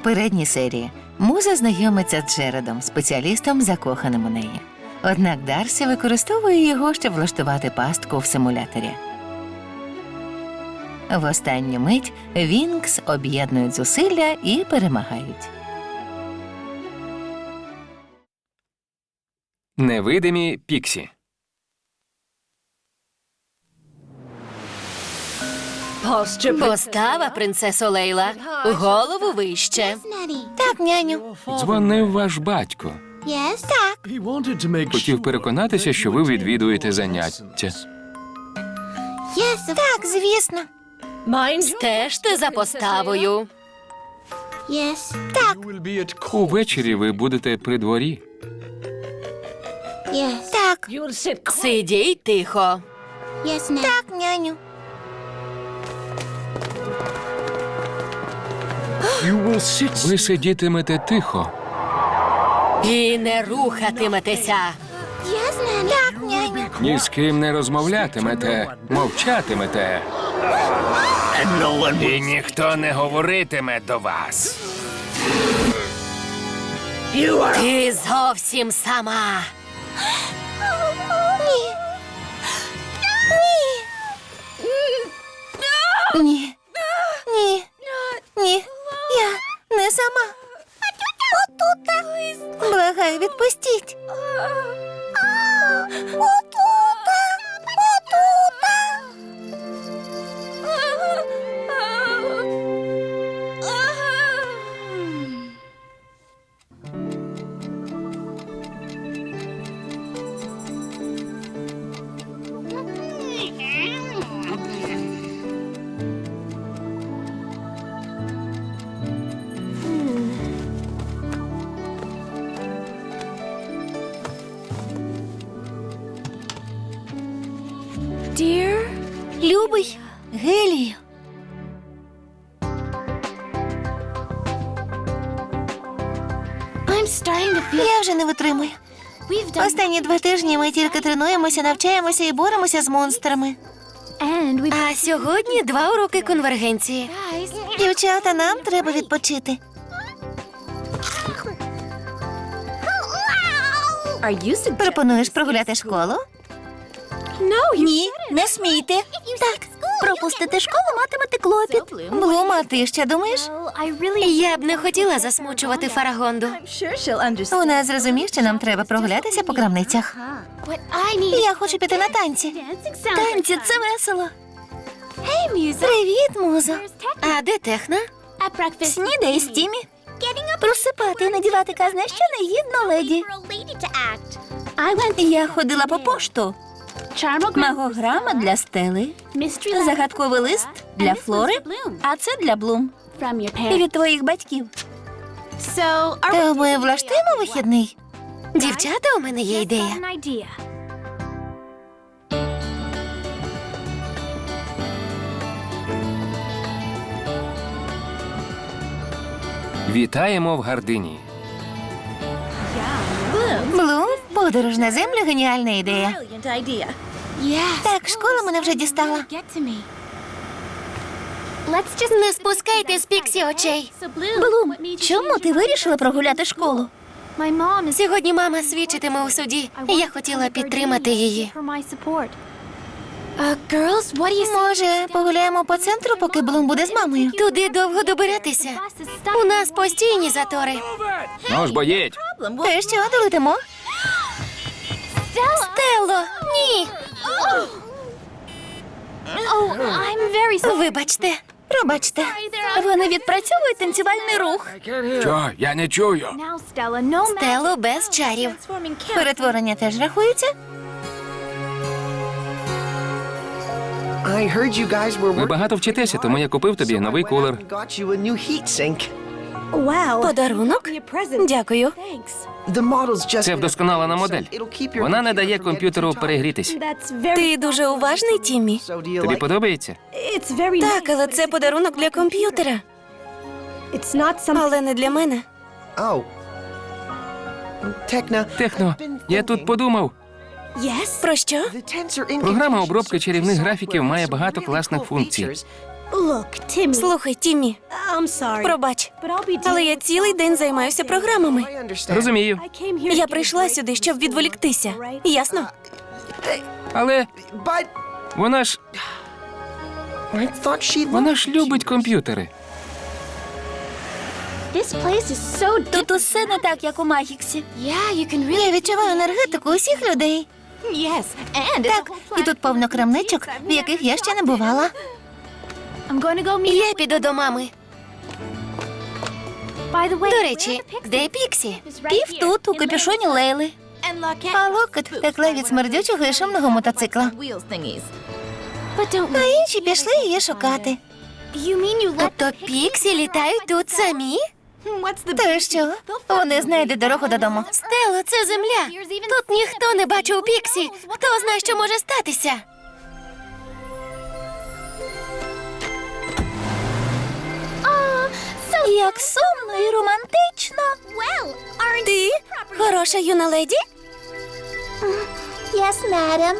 попередній серії муза знайомиться з Джередом, спеціалістом, закоханим у неї. Однак Дарсі використовує його, щоб влаштувати пастку в симуляторі. В останню мить Вінкс об'єднують зусилля і перемагають. Невидимі Піксі. Постава, принцесо Лейла. Голову вище. Так, няню. Дзвонив ваш батько. Так. Хотів переконатися, що ви відвідуєте заняття. Так, звісно. Стежте за поставою. Так, Увечері ви будете при дворі. так, Сидіть тихо. так, няню. Ви сидітимете тихо. І не рухатиметеся. Так, няню. Ні з ким не розмовлятимете, мовчатимете. І ніхто не говоритиме до вас. Ти зовсім сама. Ні. Ні. Ні. Я не сама. Отута. Благаю, відпустіть. Я вже не витримую. Останні два тижні ми тільки тренуємося, навчаємося і боремося з монстрами. А сьогодні два уроки конвергенції. Дівчата, нам треба відпочити. Пропонуєш прогуляти школу? Ні, не смійте. Так, пропустити школу матимете клопіт. Блум, а ти ще думаєш? Я б не хотіла засмучувати Фарагонду. Вона зрозуміє, що нам треба прогулятися по крамницях. Я хочу піти на танці. Танці це весело. Привіт, музо. А де техна? Снідай з Тімі. Просипати і надівати казне, що не гідно леді. Я ходила по пошту. Магограма для стели, загадковий лист для флори, а це для блум. І від твоїх батьків. То ми влаштуємо вихідний? Дівчата, у мене є ідея. Вітаємо в Гардині. Блум, подорож на землю геніальна ідея. Так, школа мене вже дістала. Не спускайте з Піксі очей. Блум, чому ти вирішила прогуляти школу? Сьогодні мама свідчитиме у суді. Я хотіла підтримати її. Може, погуляємо по центру, поки Блум буде з мамою? Туди довго добиратися. У нас постійні затори. Ну ж, бо їдь. Ти що, долетимо? Стело, ні. Вибачте. Пробачте. Вони відпрацьовують танцювальний рух. Що? Я не чую. Стело без чарів. Перетворення теж рахується? I heard you guys were Ви багато вчитеся, тому я купив тобі новий кулер. got you a new heat sink. Подарунок? Дякую. Just Це вдосконалена модель. It'll keep your Вона не дає комп'ютеру перегрітись. Ти дуже уважний, Тіммі. Тобі подобається? Так, але це подарунок для комп'ютера. Але не для мене. Oh. Техно, я тут подумав. Про що? Програма обробки чарівних графіків має багато класних cool функцій. features. Слухай, Тіммі, пробач, але я цілий день займаюся програмами. I. Розумію. Я прийшла сюди, щоб відволіктися. Ясно? Але But вона ж I thought she вона ж любить комп'ютери. Тут усе не так, як у Магіксі. Я відчуваю енергетику усіх людей. Так, і тут повно крамничок, в яких я ще не бувала. Я піду до мами. До речі, де Піксі? Пів тут, у капюшоні Лейли. А локоть втекла від смердючого і шумного мотоцикла. А інші пішли її шукати. Тобто Піксі літають тут самі? То що? Вони знайдуть дорогу додому. Стело, це земля. Тут ніхто не бачив Піксі. Хто знає, що може статися? Як сумно і романтично. Ти хороша юна леді?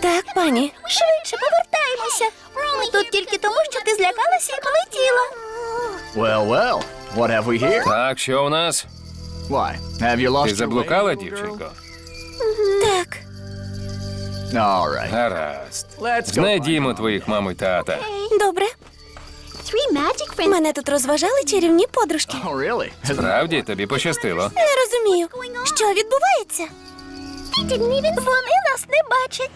Так, пані. Швидше повертаємося. Ми тут тільки тому, що ти злякалася і полетіла. Well, well, what have we here? Так, що у нас? Why? Have you lost Ти your заблукала, way, дівчинко? Так. All right. Гаразд. Let's go. Знайдімо твоїх маму і тата. Добре. Мене тут розважали чарівні подружки. Oh, really? Справді, тобі пощастило. Не розумію, що відбувається. Вони нас не бачать.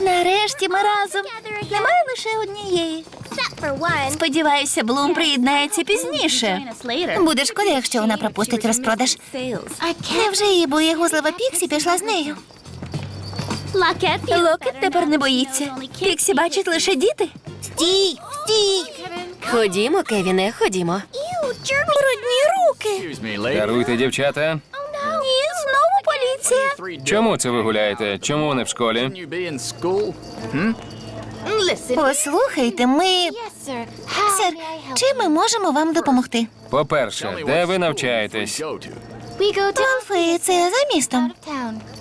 Нарешті ми разом. Немає лише однієї. Сподіваюся, Блум приєднається пізніше. Буде шкода, якщо вона пропустить розпродаж. Невже її боєгузлива Піксі пішла з нею? Локет тепер не боїться. Піксі бачить лише діти. Стій! Стій! Ходімо, Кевіне, ходімо. Брудні руки. Даруйте, дівчата. Ні, знову поліція. Чому це ви гуляєте? Чому не в школі? School? Послухайте, ми. Сер, чим ми можемо вам допомогти? По-перше, де ви навчаєтесь? You go to. Алфи, це за містом.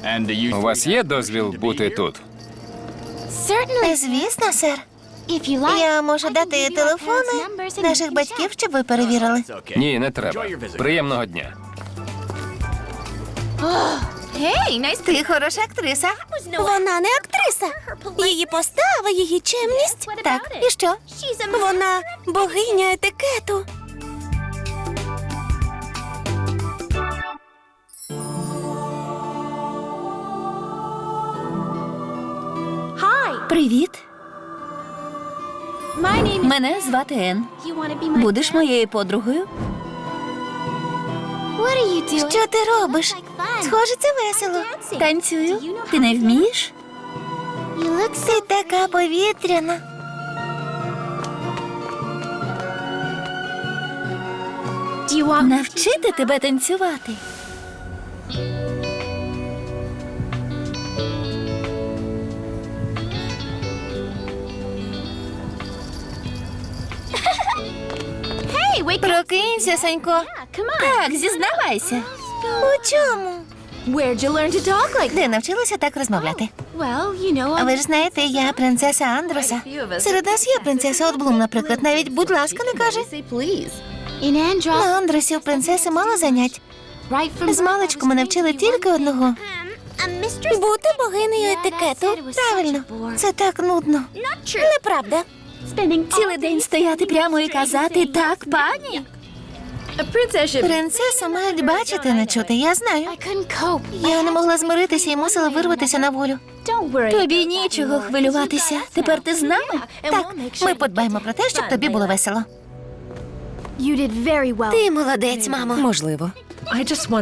And У вас є дозвіл бути тут? Звісно, сер. Я можу дати телефони наших батьків, щоб ви перевірили. Ні, не треба. Приємного дня. Ти хороша актриса. Вона не актриса. Її постава, її чемність. Так, і що? Вона богиня етикету. Привіт. Мене звати Ен. Будеш моєю подругою? Що ти робиш? Схоже, це весело. Танцюю. Ти не вмієш? Ти така повітряна. Навчити тебе танцювати. Прокинься, Санько. Так, зізнавайся. У чому? Where'd you learn to talk like Де навчилася так розмовляти? Well, you know, А ви ж знаєте, я принцеса Андроса. Серед нас є принцеса от Блум, наприклад, навіть будь ласка, не каже. say please. In Andros, На Андросі у принцеси мало занять. right from З маличку мене вчили тільки одного. Бути богинею етикету. Правильно, це так нудно. Неправда. Цілий день стояти прямо і казати так, пані. Принцесу мають бачити, не чути, я знаю. I couldn't cope. Я не могла змиритися і мусила вирватися на волю. Тобі нічого хвилюватися. Тепер ти з нами? Так, ми подбаємо про те, щоб тобі було весело. Ти молодець, мамо. Можливо.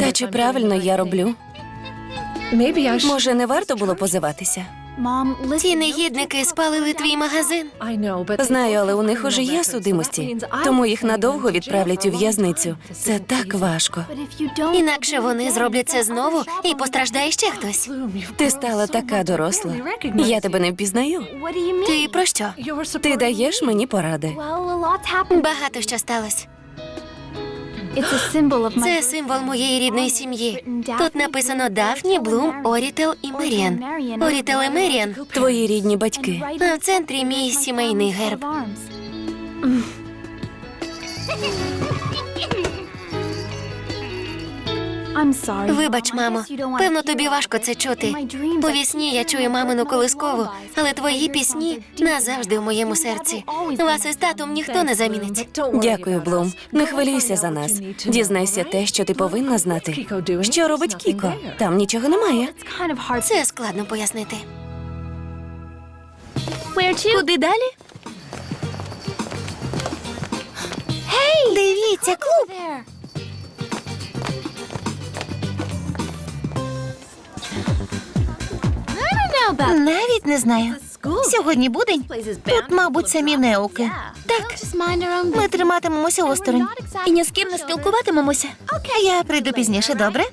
Та чи правильно я роблю? Може, не варто було позиватися? Listen. Негідники спалили твій магазин. Знаю, але у них уже є судимості, тому їх надовго відправлять у в'язницю. Це так важко. Інакше вони зроблять це знову і постраждає ще хтось. Ти стала така доросла. Я тебе не впізнаю. Ти про що? Ти даєш мені поради. Багато що сталося. Це символ моєї рідної сім'ї. Тут написано Дафні, Блум, Орітел і Меріан. Орітел і Меріан. Твої рідні батьки. А в центрі мій сімейний герб. Вибач, мамо. Певно, тобі важко це чути. По вісні я чую мамину колискову, але твої пісні назавжди в моєму серці. Вас із татом ніхто не замінить. Дякую, Блум. Не хвилюйся за нас. Дізнайся те, що ти повинна знати. Що робить Кіко? Там нічого немає. Це складно пояснити. Куди далі? Дивіться, клуб. Навіть не знаю. Сьогодні будень. Тут, мабуть, самі неуки. Так. Ми триматимемося осторонь. І ні з ким не спілкуватимемося. Я прийду пізніше, добре?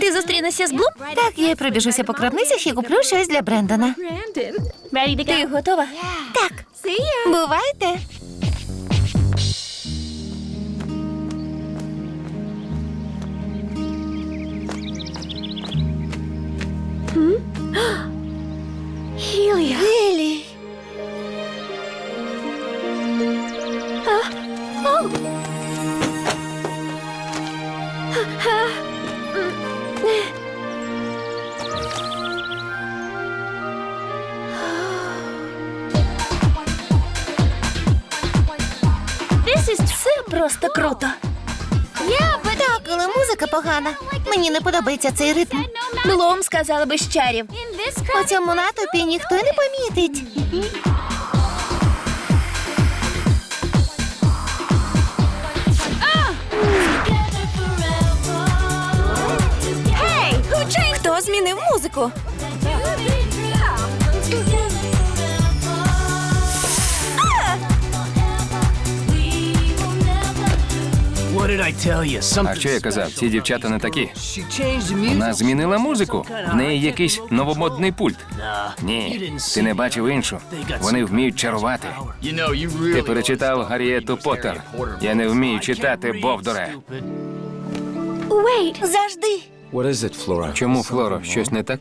Ти зустрінешся з Блум? Так, я пробіжуся по крамницях і куплю щось для Брендона. Ти готова? Так. Бувайте. Мені не подобається цей ритм. Блом сказала без чарів. У цьому натопі ніхто не помітить. Хто змінив музику? А що я казав? Ці дівчата не такі. Вона змінила музику. В неї якийсь новомодний пульт. Ні, ти не бачив іншу. Вони вміють чарувати. Ти перечитав Гарріету Поттер. Я не вмію читати Бовдоре. Wait. Завжди. What is it, Flora? Чому, Флоро, щось не так?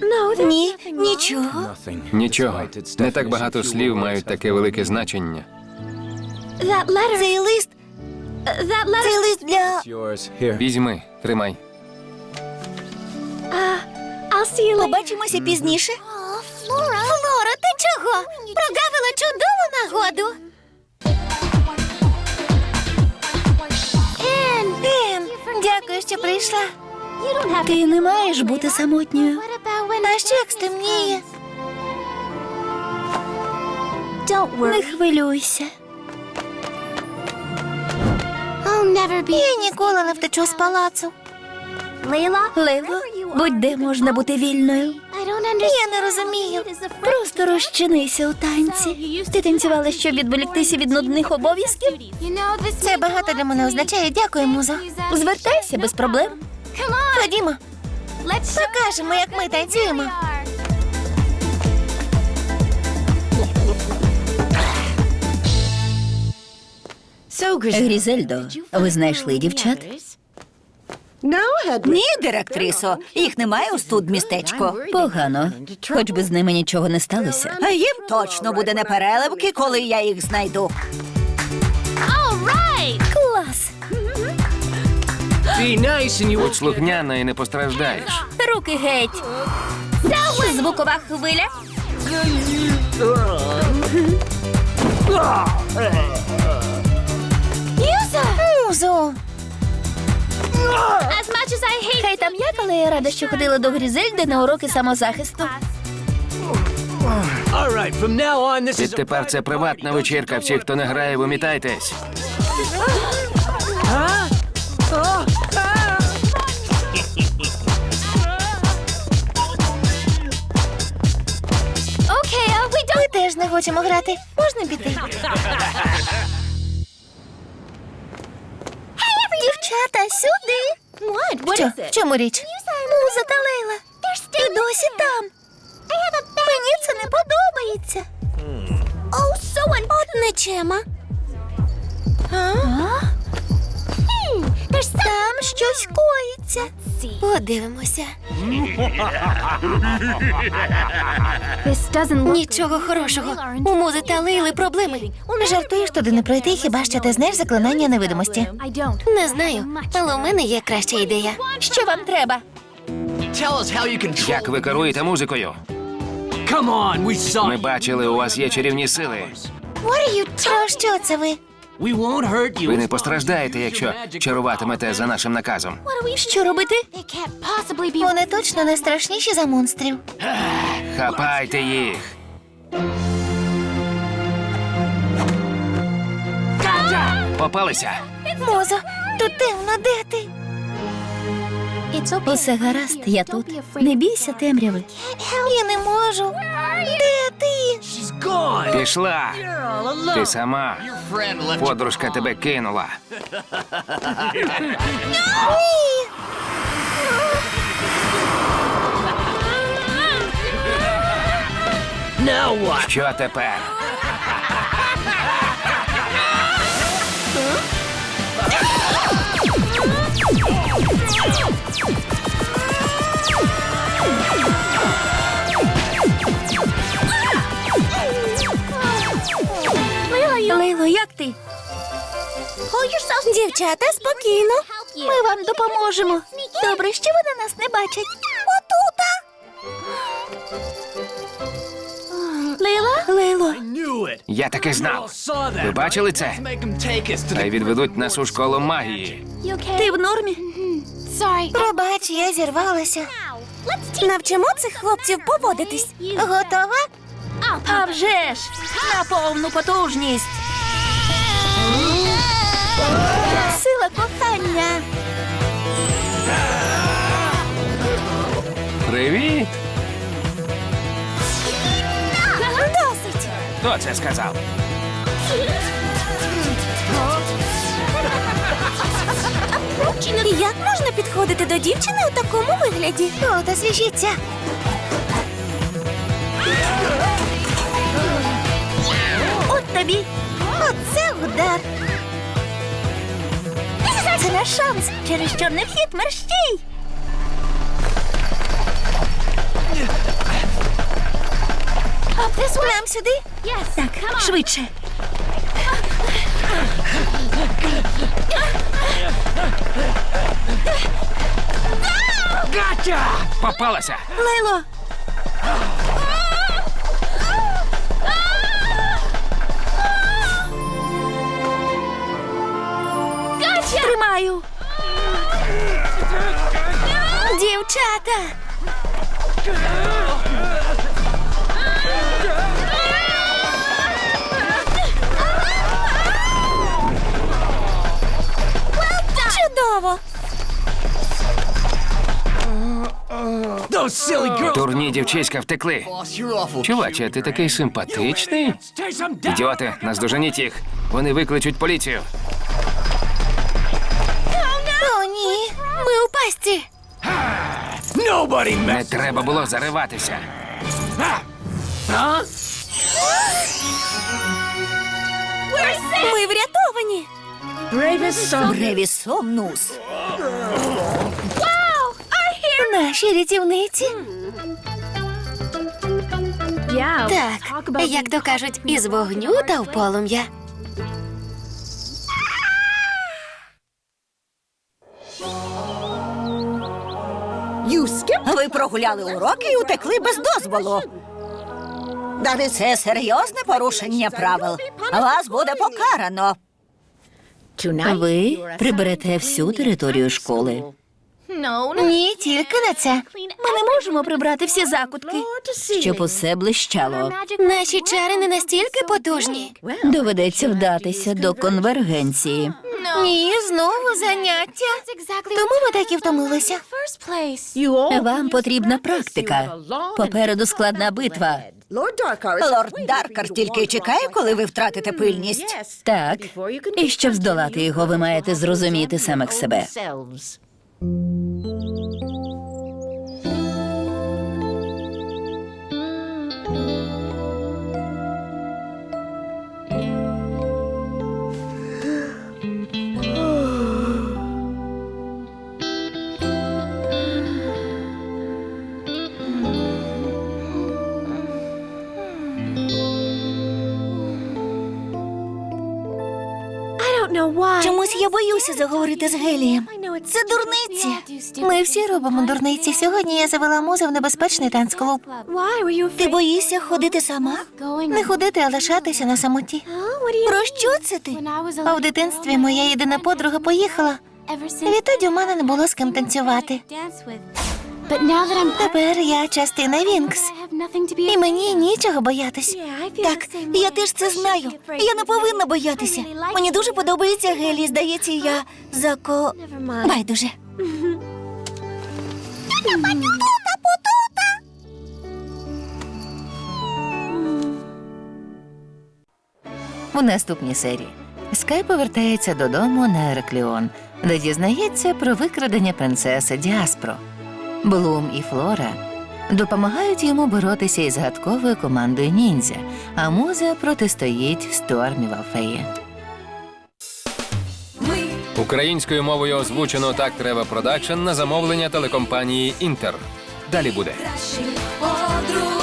No, Ні, нічого. Нічого. Не так багато слів мають таке велике значення. that letter. Цей лист, That letter. цей лист для. Візьми, тримай. I'll see you later. Побачимося пізніше. Флора, Флора, ти чого? Прогавила чудову нагоду. Ен, дякую, що прийшла. Ти не маєш бути самотньою. А що як стемніє? Не хвилюйся. Я ніколи не втечу з палацу. Лейло, будь-де можна бути вільною. Я не розумію. Просто розчинися у танці. Ти танцювала, щоб відволіктися від нудних обов'язків? Це багато для мене означає. Дякую, музо. Звертайся без проблем. Ходімо, покажемо, як ми танцюємо. Грізельдо, ви знайшли дівчат? Ні, директрисо, їх немає у студмістечку. Погано. Хоч би з ними нічого не сталося. А їм точно буде непереливки, коли я їх знайду. Клас! Будь слухняна і не постраждаєш. Руки геть! Звукова хвиля. Музо, Хай там як, але я рада, що ходила до Грізельди на уроки самозахисту. All right, from now on, this is a Відтепер це приватна вечірка. Всі, хто не грає, вимітайтесь. Ми теж не хочемо грати. Можна піти? Дівчата, сюди. Що? В чому річ? Муза та Лейла. І досі там. Мені це не подобається. От нечема. Там щось коїться. Подивимося. Нічого хорошого. У музи та Лейли проблеми. Жартуєш туди не пройти, хіба що ти знаєш заклинання невидимості? Не знаю, але у мене є краща ідея. Що вам треба? Tell us how you control. Як ви керуєте музикою? Come on, we saw Ми бачили, у вас є чарівні сили. Про що це ви? We won't hurt you. Ви не постраждаєте, якщо чаруватимете за нашим наказом. Що робити? Вони точно не страшніші за монстрів. Хапайте їх. Попалися. Мозо, тут темно, де ти? Усе гаразд, я тут. Не бійся темряви. Я не можу. Де ти? Пішла. Ти сама. Подружка тебе кинула. What? Що тепер? Лейло, як ти? Дівчата, спокійно. Ми вам допоможемо. Добре, що вони нас не бачать. Отута. Лейла? Лейло. Я таки We знав. Ви бачили це? Та й відведуть нас у школу магії. ти в нормі? Пробач, я зірвалася. Навчимо цих хлопців поводитись. Готова? А вже ж! На повну потужність! Сила кохання. Привіт! Досить. Хто це сказав? Як можна підходити до дівчини у такому вигляді? О, та зв'яжіться. От тобі. Оце удар. Це наш шанс. Через чорний вхід мерщій. Нам сюди? Так, швидше. Попалася! Лейло! Тримаю! Дівчата. Дурні дівчиська втекли. Чуваче, ти такий симпатичний. Ідіоти, наздоженіть їх. Вони викличуть поліцію. О, ні. Ми у пасті. Не треба було зариватися. Ми врятовані. Ревісомнус. Наші рятівниці. Так, як то кажуть, із вогню та в полум'я. Ви прогуляли уроки і утекли без дозволу. Це серйозне порушення правил. Вас буде покарано. Ви приберете всю територію школи. Ні, тільки на це. Ми не можемо прибрати всі закутки, щоб усе блищало. Наші чари не настільки потужні. Доведеться вдатися до конвергенції. Ні, знову заняття. Тому ми так і втомилися. Вам потрібна практика. Попереду складна битва. Лорд Даркар тільки й чекає, коли ви втратите пильність. Так, і щоб здолати його, ви маєте зрозуміти самих себе. Música Чомусь я боюся заговорити з Гелієм. Це дурниці. Ми всі робимо дурниці. Сьогодні я завела музу в небезпечний танцклуб. Ти боїшся ходити сама? Не ходити, а лишатися на самоті. Про що це ти? А в дитинстві моя єдина подруга поїхала. Відтоді у мене не було з ким танцювати. Тепер я частина Вінкс. І мені нічого боятись. Так, я теж це знаю. Я не повинна боятися. Мені дуже подобається Гелі. Здається, я зако. Байдуже. У наступній серії Скай повертається додому на Ерекліон, де дізнається про викрадення принцеси Діаспро. Блум і Флора допомагають йому боротися із гадковою командою ніндзя, а муза протистоїть Стормі Валфеї. Українською мовою озвучено так треба продакшн на замовлення телекомпанії Інтер. Далі буде. подруг